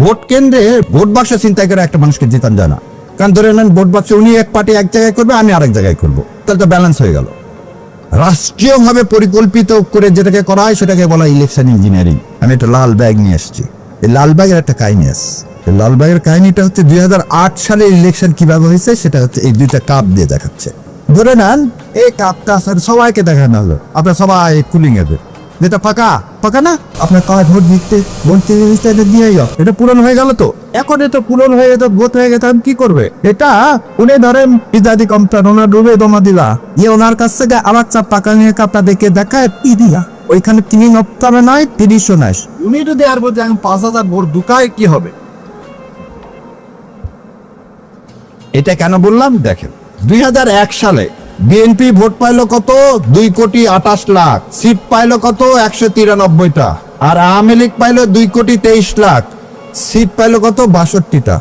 Vote কেন্দ্রে vote বাক্স চিন্তা করে একটা মানুষকে জেতান যায় না। কারণ ধরে নেন, ভোট বাক্স উনি এক পার্টি এক জায়গায় করবে, আমি আরেক জায়গায় করব। তাহলে তো ব্যালেন্স হয়ে গেল। রাষ্ট্রীয়ভাবে পরিকল্পিত করে যেটাকে করা হয়, সেটাকে বলা ইলেকশন ইঞ্জিনিয়ারিং আমি একটা লাল ব্যাগ নিয়ে এসেছি। এই লাল ব্যাগের একটা কাহিনী এই লাল ব্যাগের কাহিনীটা হচ্ছে দুই সালে ইলেকশন কীভাবে হয়েছে, সেটা হচ্ছে এই দুইটা কাপ দিয়ে দেখাচ্ছে। ধরে নেন, এই কাপটা সবাইকে দেখানো হলো। আপনার সবাই কুলিং এর যেটা ফাঁকা? ফাঁকা না? আপনার কাজ ভোট দিতে ভোট এটা দিয়ে যাও এটা পূরণ হয়ে গেল তো? এখন এটা পূরণ হয়ে গেছে ভোট হয়ে গেছে আমি কি করবে? এটা উনি ধরেন ইত্যাদি কমপ্লেন ওনার ডুবে জমা দিলা। ইয়ে ওনার কাছ থেকে আবার চাপ পাকা নিয়ে কাপটা দেখে দেখায় কি দিয়া। ওইখানে তিনি নপ্তাবে নয় তিরিশশো নাই উনি যদি আর বলছে আমি পাঁচ হাজার ভোট ঢুকায় কি হবে? এটা কেন বললাম? দেখেন দুই হাজার এক সালে বিএনপি ভোট পাইলো কত? দুই কোটি আঠাশ লাখ। সিট পাইলো কত? একশো তিরানব্বইটা। আর আওয়ামী লীগ পাইলো দুই কোটি তেইশ লাখ। সিট পাইলো কত? বাষট্টিটা।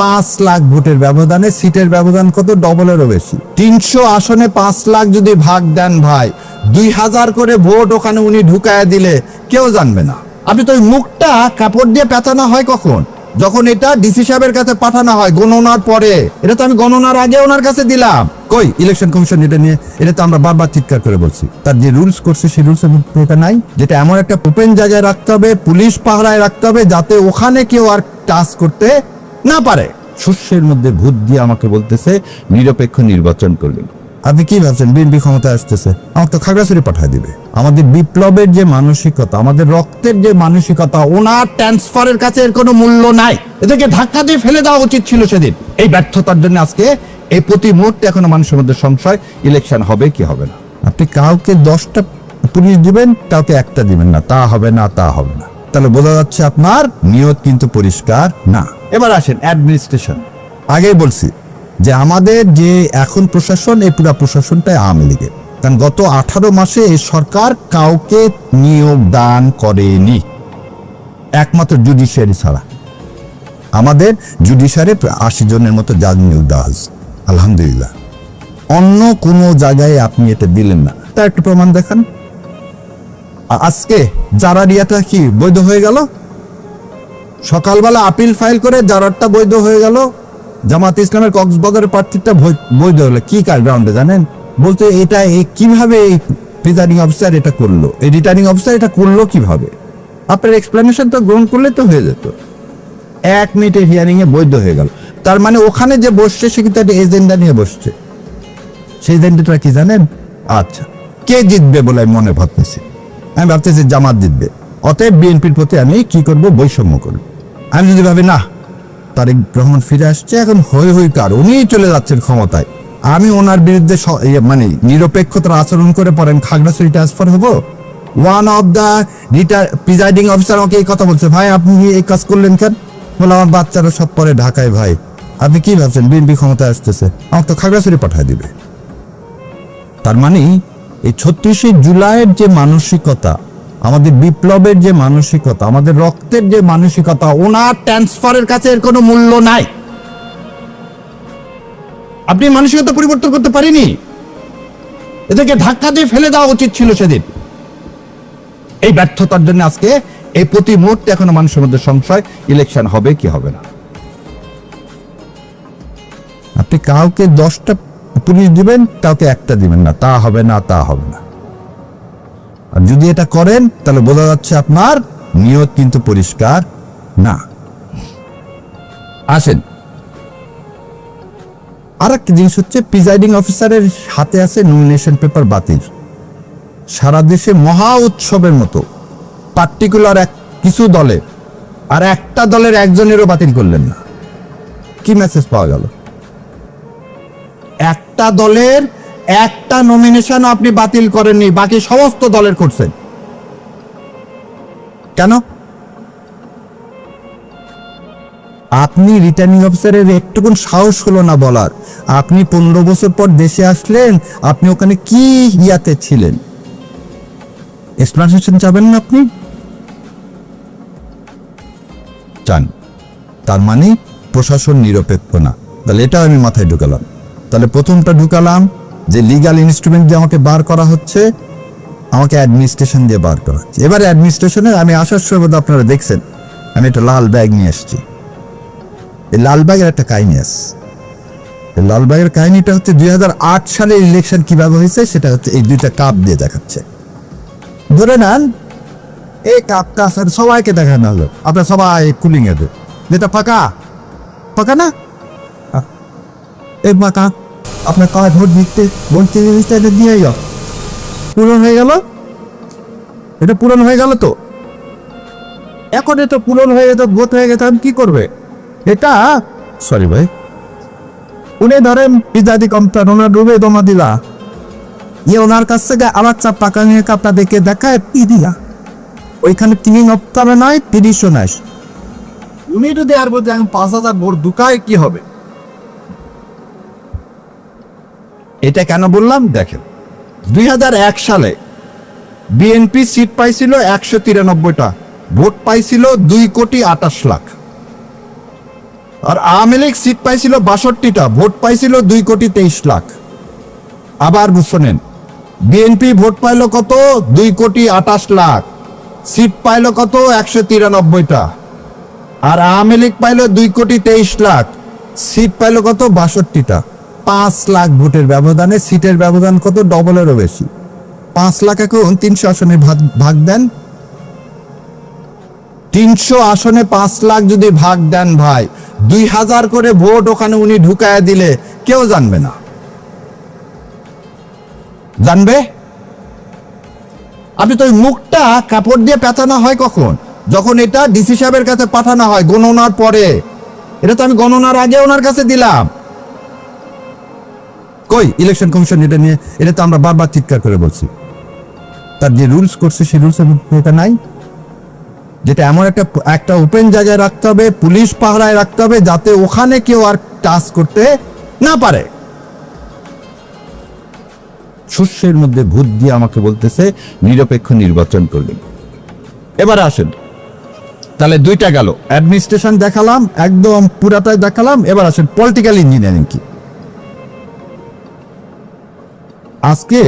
পাঁচ লাখ ভোটের ব্যবধানে সিটের ব্যবধান কত? ডবলেরও বেশি। তিনশো আসনে পাঁচ লাখ যদি ভাগ দেন ভাই, দুই হাজার করে ভোট ওখানে উনি ঢুকায় দিলে কেউ জানবে না। আপনি তো ওই মুখটা কাপড় দিয়ে পেঁচানো হয় কখন? যখন এটা ডিসি সাহেবের কাছে পাঠানো হয় গণনার পরে, এটা তো আমি গণনার আগে ওনার কাছে দিলাম। কই? ইলেকশন কমিশন এটা নিয়ে, এটা তো আমরা বারবার চিৎকার করে বলছি। তার যে রুলস করছে, সেই রুলস এটা নাই। যেটা এমন একটা ওপেন জায়গায় রাখতে হবে, পুলিশ পাহারায় রাখতে হবে, যাতে ওখানে কেউ আর টাচ করতে না পারে। শস্যের মধ্যে ভূত দিয়ে আমাকে বলতেছে, নিরপেক্ষ নির্বাচন করলেন আপনি কি ভাবছেন? বিএনপি ক্ষমতায় আসতেছে। আমাকে তো খাগড়াছড়ি পাঠায় দিবে। আমাদের বিপ্লবের যে মানসিকতা, আমাদের রক্তের যে মানসিকতা, ওনার ট্রান্সফারের কাছে এর কোনো মূল্য নাই। এদেরকে ধাক্কা দিয়ে ফেলে দেওয়া উচিত ছিল সেদিন। এই ব্যর্থতার জন্য আজকে এই প্রতি মুহূর্তে এখনও মানুষের মধ্যে সংশয় ইলেকশন হবে কি হবে না? আপনি কাউকে দশটা পুলিশ দিবেন, কাউকে একটা দিবেন না। তা হবে না, তা হবে না। তাহলে বোঝা যাচ্ছে আপনার নিয়ত কিন্তু পরিষ্কার না। এবার আসেন অ্যাডমিনিস্ট্রেশন আগেই বলছি যে আমাদের যে এখন প্রশাসন, এই পুরো প্রশাসনটাই আওয়ামী লীগের। কারণ গত আঠারো মাসে এই সরকার কাউকে নিয়োগ দান করেনি। একমাত্র জুডিশিয়ারি ছাড়া। আমাদের জুডিশিয়ারি আশি জনের মতো জাজ নিয়োগ দেওয়া হয়েছে। আলহামদুলিল্লাহ। অন্য কোনো জায়গায় আপনি এটা দিলেন না। তার একটু প্রমাণ দেখান। আজকে যারা রিয়াটা কি বৈধ হয়ে গেল? সকালবেলা আপিল ফাইল করে জারারটা বৈধ হয়ে গেল। জামাত ইসলামের কক্সবাজারের প্রার্থীটা বৈধ হলো। কি কার গ্রাউন্ডে জানেন? বলতে এটা কীভাবে প্রিজাইডিং অফিসার এটা করল? এই রিটার্নিং অফিসার এটা করল কীভাবে? আপনার এক্সপ্লেনেশন তো গ্রহণ করলে তো হয়ে যেত। এক মিনিটে হিয়ারিং এ বৈধ হয়ে গেল। তার মানে ওখানে যে বসছে, সে কিন্তু একটা এজেন্ডা নিয়ে বসছে। সেই এজেন্ডাটা কি জানেন? আচ্ছা কে জিতবে বলে আমি মনে ভাবতেছি। আমি ভাবতেছি জামাত জিতবে। অতএব বিএনপির প্রতি আমি কি করব? বৈষম্য করব। আমি যদি ভাবি, না তারেক রহমান ফিরে আসছে, এখন হই হই কার, উনিই চলে যাচ্ছেন ক্ষমতায়। আমি ওনার বিরুদ্ধে ইয়ে মানে নিরপেক্ষতার আচরণ করে পড়েন, খাগড়াছড়ি ট্রান্সফার হব। One of the returning presiding officer আমাকে এই কথা বলছে, ভাই, আপনি এই কাজ করলেন কেন? বলে, আমার বাচ্চারা সব পরে ঢাকায়, ভাই। আপনি কি ভাবছেন? বিএনপি ক্ষমতায় আসতেছে, আমাকে তো খাগড়াছড়ি পাঠায় দিবে। তার মানে এই ছত্রিশে জুলাইয়ের যে মানসিকতা আমাদের বিপ্লবের যে মানসিকতা, আমাদের রক্তের যে মানসিকতা, ওনার ট্রান্সফারের কাছে এর কোনো মূল্য নাই। আপনি মানসিকতা পরিবর্তন করতে পারেনি? এদেরকে ধাক্কা দিয়ে ফেলে দেওয়া উচিত ছিল সেদিন। এই ব্যর্থতার জন্য আজকে এই প্রতি মুহূর্তে এখনও মানুষের মধ্যে সংশয় ইলেকশন হবে কি হবে না? আপনি কাউকে দশটা পুলিশ দিবেন, কাউকে একটা দিবেন না, তা হবে না, তা হবে না। আর যদি এটা করেন, তাহলে বোঝা যাচ্ছে আপনার নিয়ত কিন্তু পরিষ্কার না। আসেন। আর একটা জিনিস হচ্ছে প্রিজাইডিং অফিসারের হাতে আছে নমিনেশন পেপার বাতিল। সারা দেশে মহা উৎসবের মতো পার্টিকুলার এক কিছু দলে আর একটা দলের একজনেরও বাতিল করলেন না। কি মেসেজ পাওয়া গেল? একটা দলের একটা নমিনেশন আপনি বাতিল করেননি, বাকি সমস্ত দলের করছেন। কেন? আপনি রিটার্নিং অফিসারের একটুকুন সাহস হলো না বলার। আপনি পনেরো বছর পর দেশে আসলেন, আপনি ওখানে কি ইয়াতে ছিলেন? এক্সপ্লানেশন চাবেন না আপনি? চান। তার মানে প্রশাসন নিরপেক্ষ না। তাহলে এটা আমি মাথায় ঢুকালাম। তাহলে প্রথমটা ঢুকালাম যে লিগাল ইনস্ট্রুমেন্ট দিয়ে আমাকে বার করা হচ্ছে, আমাকে অ্যাডমিনিস্ট্রেশন দিয়ে বার করা হচ্ছে। এবারে অ্যাডমিনিস্ট্রেশনের আমি আসার সময় আপনারা দেখছেন, আমি একটা লাল ব্যাগ নিয়ে এসেছি। এই লাল ব্যাগের একটা কাহিনী আছে। লাল ব্যাগের কাহিনীটা হচ্ছে দুই সালের ইলেকশন কীভাবে হয়েছে, সেটা হচ্ছে এই দুইটা কাপ দিয়ে দেখাচ্ছে। ধরে নেন, এই কাপটা আসলে সবাইকে দেখানো হলো। আপনার সবাই কুলিং এ যেটা ফাঁকা? ফাঁকা না? এই ফাঁকা। আপনার কাজ ভোট দিতে ভোট দিতে এটা দিয়ে যাও। পূরণ হয়ে গেল? এটা পূরণ হয়ে গেল তো? এখন এটা পূরণ হয়ে গেছে, ভোট হয়ে গেছে আমি কি করবে? এটা সরি ভাই, উনি ধরেন ইত্যাদি কম্পার ওনার ডুবে জমা দিলা। ইয়ে ওনার কাছ থেকে আমার চাপ টাকা নিয়ে কাপটা দেখে দেখায়, কি দিয়া? ওইখানে তিন অপ্তাবে নয় তিরিশও নাই। উনি যদি আর বলতে আমি পাঁচ হাজার ভোট দুকায় কি হবে? এটা কেন বললাম? দেখেন, দুই হাজার এক সালে বিএনপি সিট পাইছিল একশো তিরানব্বইটা, ভোট পাইছিল দুই কোটি আটাশ লাখ। আর আওয়ামী লীগ সিট পাইছিল বাষট্টিটা, ভোট পাইছিল দুই কোটি তেইশ লাখ। আবার শোনেন বিএনপি ভোট পাইল কত? দুই কোটি আটাশ লাখ। সিট পাইল কত? একশো তিরানব্বইটা। আর আওয়ামী লীগ পাইল দুই কোটি তেইশ লাখ। সিট পাইল কত? বাষট্টিটা। পাঁচ লাখ ভোটের ব্যবধানে সিটের ব্যবধান কত? ডবলেরও বেশি। পাঁচ লাখ এখন তিনশো আসনে ভাগ ভাগ দেন। তিনশো আসনে পাঁচ লাখ যদি ভাগ দেন ভাই, দুই হাজার করে ভোট ওখানে উনি ঢুকায় দিলে কেউ জানবে না। জানবে? আপনি তো ওই মুখটা কাপড় দিয়ে পেঁচানো হয় কখন? যখন এটা ডিসি সাহেবের কাছে পাঠানো হয় গণনার পরে। এটা তো আমি গণনার আগে ওনার কাছে দিলাম। কই? ইলেকশন কমিশন এটা নিয়ে, এটা তো আমরা বারবার চিৎকার করে বলছি। তার যে রুলস করছে, সেই রুলসের মধ্যে এটা নাই। যেটা এমন একটা একটা ওপেন জায়গায় রাখতে হবে, পুলিশ পাহারায় রাখতে হবে, যাতে ওখানে কেউ আর টাচ করতে না পারে। শস্যের মধ্যে ভূত দিয়ে আমাকে বলতেছে, নিরপেক্ষ নির্বাচন করলেন। এবার আসেন। তাহলে দুইটা গেল। অ্যাডমিনিস্ট্রেশন দেখালাম, একদম পুরাটাই দেখালাম, এবার আসেন পলিটিক্যাল ইঞ্জিনিয়ারিং কি? আজকে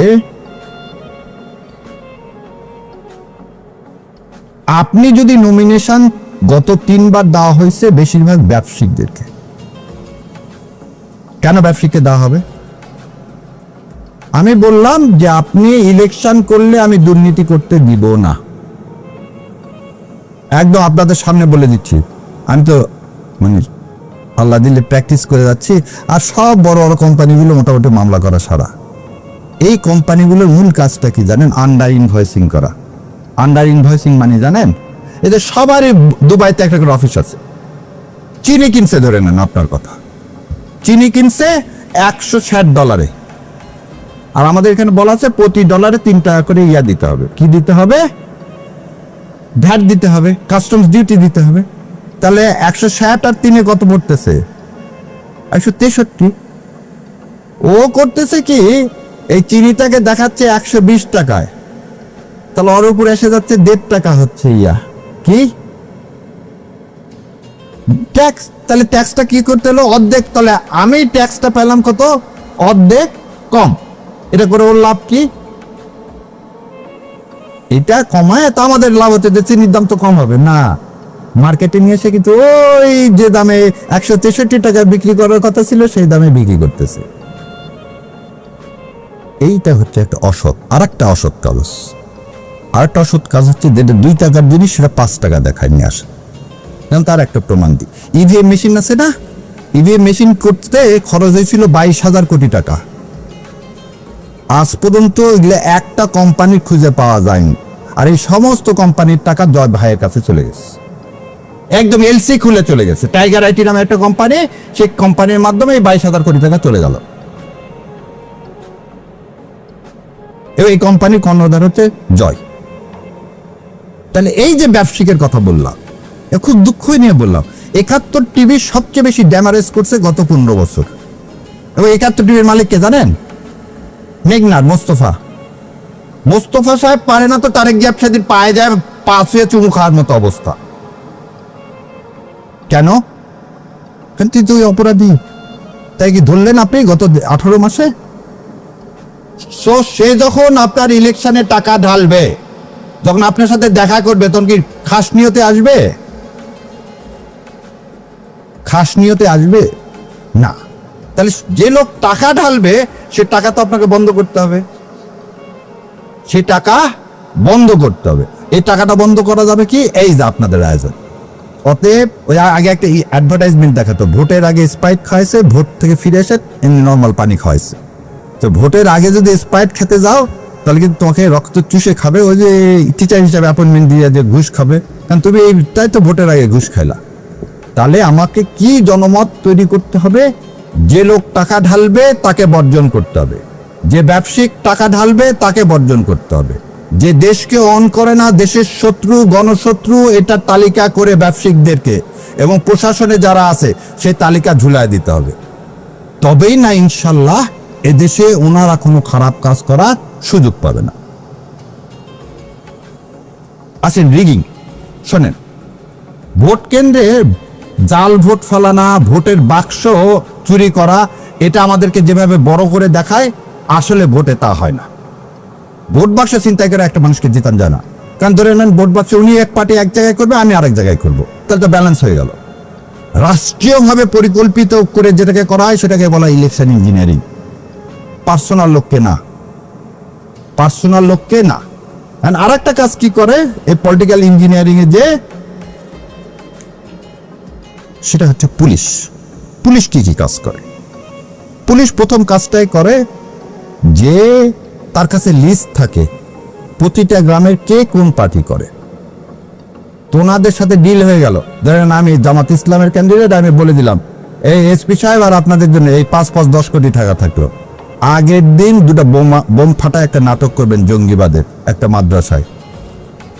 আপনি যদি নমিনেশন গত তিনবার দেওয়া হয়েছে, বেশিরভাগ ব্যবসায়িকদেরকে কেন ব্যবসায়িককে দেওয়া হবে? আমি বললাম যে আপনি ইলেকশন করলে আমি দুর্নীতি করতে দিব না। একদম আপনাদের সামনে বলে দিচ্ছি। আমি তো মানে আল্লাহ দিলে প্র্যাকটিস করে যাচ্ছি, আর সব বড় বড় কোম্পানিগুলো মোটামুটি মামলা করা সারা। এই কোম্পানিগুলোর মূল কাজটা কি জানেন? আন্ডার ইনভয়েসিং করা। আন্ডার ইনভয়েসিং মানে জানেন? এদের সবারই দুবাইতে একটা করে অফিস আছে। চিনি কিনছে, ধরে নেন আপনার কথা। চিনি কিনছে একশো ষাট ডলারে আর আমাদের এখানে বলা আছে প্রতি ডলারে তিন টাকা করে ইয়া দিতে হবে। কি দিতে হবে? ভ্যাট দিতে হবে কাস্টমস ডিউটি দিতে হবে। তাহলে একশো ষাট আর তিনে কত পড়তেছে? একশো তেষট্টি। ও করতেছে কি এই চিনিটাকে দেখাচ্ছে একশো বিশ টাকায়। তাহলে ওর উপর এসে যাচ্ছে দেড় টাকা হচ্ছে, ইয়া। কি? ট্যাক্স তাহলে ট্যাক্সটা কি করতে হলো? অর্ধেক, তাহলে আমি ট্যাক্সটা পেলাম কত? অর্ধেক কম। এটা করে ওর লাভ কি? এটা কমায়, তো আমাদের লাভ হচ্ছে যে চিনির দাম তো কম হবে। না মার্কেটে নিয়ে এসে কিন্তু ওই যে দামে একশো তেষট্টি টাকায় বিক্রি করার কথা ছিল, সেই দামে বিক্রি করতেছে। এইটা হচ্ছে একটা অসৎ আর একটা অসৎ কাগজ। আর একটা অসৎ কাজ হচ্ছে যেটা দুই টাকার জিনিস সেটা পাঁচ টাকা দেখায়, নিয়ে আসে। যেমন তার একটা প্রমাণ দিই। ইভিএম মেশিন আছে না? ইভিএম মেশিন করতে খরচ হয়েছিল বাইশ হাজার কোটি টাকা। আজ পর্যন্ত এগুলো একটা কোম্পানি খুঁজে পাওয়া যায়নি। আর এই সমস্ত কোম্পানির টাকা জয় ভাইয়ের কাছে চলে গেছে। একদম এলসি খুলে চলে গেছে। টাইগার আইটি নামে একটা কোম্পানি সেই কোম্পানির মাধ্যমে বাইশ হাজার কোটি টাকা চলে গেল। এবং এই কোম্পানির কর্ণধার হচ্ছে জয়। তাহলে এই যে ব্যবসায়িকের কথা বললাম খুব দুঃখ নিয়ে বললাম, একাত্তর টিভি সবচেয়ে বেশি ড্যামারেজ করছে গত পনেরো বছর। এবং একাত্তর টিভির মালিক কে জানেন? মেঘনার মোস্তফা। মোস্তফা সাহেব পারে না তো তারেক গ্যাপ সেদিন পায়ে যায়, পা ছুঁয়ে চুমু খাওয়ার মতো অবস্থা। কেন? কেন তুই তুই অপরাধী। তাই কি ধরলেন আপনি গত আঠারো মাসে? সো সে যখন আপনার ইলেকশনে টাকা ঢালবে, যখন আপনার সাথে দেখা করবে, তখন কি খাস নিয়তে আসবে? খাস নিয়তে আসবে? না। তাহলে যে লোক টাকা ঢালবে, সে টাকা তো আপনাকে বন্ধ করতে হবে। সে টাকা বন্ধ করতে হবে। এই টাকাটা বন্ধ করা যাবে কি? এই যে আপনাদের আয়োজন। অতএব, ওই আগে একটা অ্যাডভার্টাইজমেন্ট দেখাতো। ভোটের আগে স্পাইট খাওয়াইছে, ভোট থেকে ফিরে এসে নর্মাল পানি খাওয়াইছে। তো ভোটের আগে যদি স্পাইট খেতে যাও, তাহলে কিন্তু তোমাকে রক্ত চুষে খাবে, ওই যে টিচার হিসাবে অ্যাপয়েন্টমেন্ট দিয়ে যে ঘুষ খাবে। কারণ তুমি এইটাই তো ভোটের আগে ঘুষ খাইলা। তাহলে আমাকে কি জনমত তৈরি করতে হবে? যে লোক টাকা ঢালবে, তাকে বর্জন করতে হবে। যে ব্যবসায়িক টাকা ঢালবে, তাকে বর্জন করতে হবে। যে দেশকে অন করে না, দেশের শত্রু, গণশত্রু, এটা তালিকা করে ব্যবসায়িকদেরকে এবং প্রশাসনে যারা আছে সেই তালিকা ঝুলায় দিতে হবে। তবেই না ইনশাল্লাহ এদেশে ওনারা কোনো খারাপ কাজ করার সুযোগ পাবে না। আসেন রিগিং, শোনেন। ভোট কেন্দ্রে জাল ভোট ফেলানা, ভোটের বাক্স চুরি করা, এটা আমাদেরকে যেভাবে বড় করে দেখায়, আসলে ভোটে তা হয় না। ভোট বাক্স চিন্তাই করে একটা মানুষকে জিতান যায় না। কারণ ধরে নেন, ভোট বাক্স উনি এক পার্টি এক জায়গায় করবে, আমি আরেক জায়গায় করব। তাহলে তো ব্যালেন্স হয়ে গেল। রাষ্ট্রীয়ভাবে পরিকল্পিত করে যেটাকে করা হয়, সেটাকে বলা ইলেকশন ইঞ্জিনিয়ারিং পার্সোনাল লোককে না। পার্সোনাল লোককে না। আর একটা কাজ কি করে? এই পলিটিক্যাল ইঞ্জিনিয়ারিং এ যে সেটা হচ্ছে পুলিশ। পুলিশ কি কি কাজ করে? পুলিশ প্রথম কাজটাই করে যে তার কাছে লিস্ট থাকে প্রতিটা গ্রামের কে কোন পার্টি করে। তোনাদের সাথে ডিল হয়ে গেল। ধরেন আমি জামাত ইসলামের ক্যান্ডিডেট আমি বলে দিলাম, এই এসপি সাহেব আর আপনাদের জন্য এই পাঁচ পাঁচ দশ কোটি টাকা থাকল। আগের দিন দুটো বোমা, বোম ফাটা একটা নাটক করবেন জঙ্গিবাদের, একটা মাদ্রাসায়।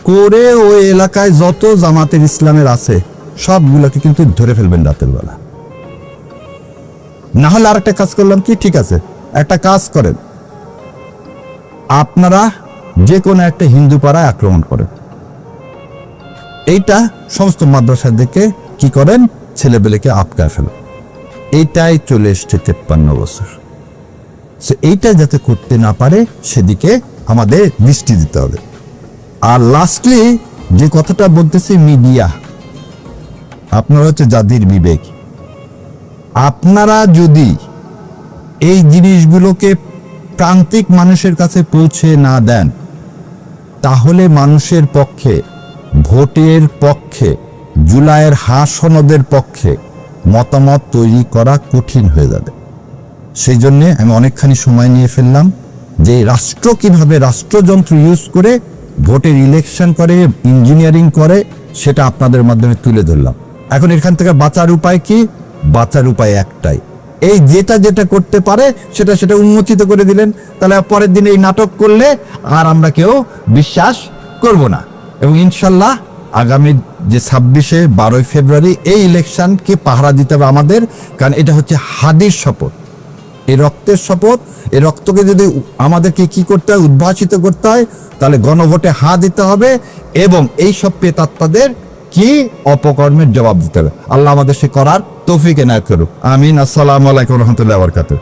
করে ওই এলাকায় যত জামাতের ইসলামের আছে, সবগুলোকে কিন্তু ধরে ফেলবেন রাতের বেলা। না হলে আরেকটা কাজ করলাম কি? ঠিক আছে, একটা কাজ করেন। আপনারা যে কোনো একটা হিন্দু পাড়ায় আক্রমণ করেন। এইটা সমস্ত মাদ্রাসার দিকে কি করেন? ছেলেবেলেকে আটকায় ফেলেন। এইটাই চলে এসছে তেপ্পান্ন বছর। এইটা যাতে করতে না পারে, সেদিকে আমাদের দৃষ্টি দিতে হবে। আর লাস্টলি যে কথাটা বলতেছি মিডিয়া, আপনারা হচ্ছে জাতির বিবেক। আপনারা যদি এই জিনিসগুলোকে প্রান্তিক মানুষের কাছে পৌঁছে না দেন, তাহলে মানুষের পক্ষে, ভোটের পক্ষে, জুলাইয়ের হাসনদের পক্ষে মতামত তৈরি করা কঠিন হয়ে যাবে। সেই জন্যে আমি অনেকখানি সময় নিয়ে ফেললাম যে রাষ্ট্র কীভাবে রাষ্ট্রযন্ত্র ইউজ করে ভোটের ইলেকশন করে ইঞ্জিনিয়ারিং করে, সেটা আপনাদের মাধ্যমে তুলে ধরলাম। এখন এখান থেকে বাঁচার উপায় কি? বাঁচার উপায় একটাই। এই যেটা যেটা করতে পারে, সেটা সেটা উন্মোচিত করে দিলেন। তাহলে পরের দিন এই নাটক করলে আর আমরা কেউ বিশ্বাস করব না। এবং ইনশাল্লাহ আগামী যে ছাব্বিশে বারোই ফেব্রুয়ারি এই ইলেকশনকে পাহারা দিতে হবে আমাদের, কারণ এটা হচ্ছে হাদির শপথ। এই রক্তের শপথ এই রক্তকে যদি আমাদেরকে কি করতে হয়, উদ্ভাসিত করতে হয়, তাহলে গণভোটে হা দিতে হবে এবং এই সব পেতাত্মাদের কি অপকর্মের জবাব দিতে হবে। আল্লাহ আমাদের সে করার তৌফিক না করুক। আমিন। আসসালামু আলাইকুম রহমতুল্লাহ বরকাতুহ।